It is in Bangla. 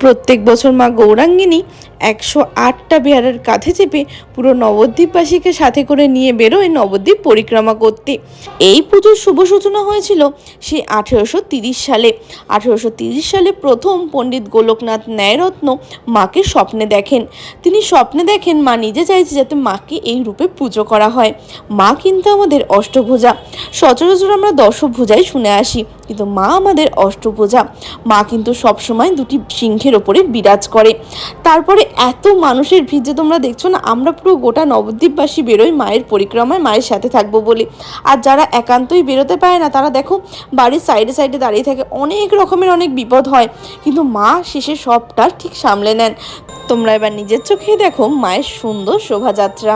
প্রত্যেক বছর মা গৌরাঙ্গিনী একশো আটটা বেয়ারের কাঁধে চেপে পুরো নবদ্বীপবাসীকে সাথে করে নিয়ে বেরোয় নবদ্বীপ পরিক্রমা করতে। এই পুজোর শুভ সূচনা হয়েছিল সেই আঠেরোশো তিরিশ সালে। আঠেরোশো তিরিশ সালে প্রথম পণ্ডিত গোলকনাথ ন্যায়রত্ন মাকে স্বপ্নে দেখেন। তিনি স্বপ্নে দেখেন মা নিজে চাইছে যাতে মাকে এই রূপে পুজো করা হয়। মা কিন্তু আমাদের অষ্টভুজা। সচরাচর আমরা দশভুজাই শুনে আসি, কিন্তু মা আমাদের অষ্টভুজা। মা কিন্তু সবসময় দুটি সিংহের ওপরে বিরাজ করে। তারপরে এত মানুষের ভিড় যে তোমরা দেখছ না, আমরা পুরো গোটা নবদ্বীপবাসী বেরোই মায়ের পরিক্রমায়, মায়ের সাথে থাকব বলে। আর যারা একান্তই বেরোতে পারে না, তারা দেখো বাড়ির সাইডে সাইডে দাঁড়িয়ে থাকে। অনেক রকমের অনেক বিপদ হয়, কিন্তু মা শেষে সবটা ঠিক সামলে নেন। তোমরা এবার নিজের চোখেই দেখো মায়ের সুন্দর শোভাযাত্রা।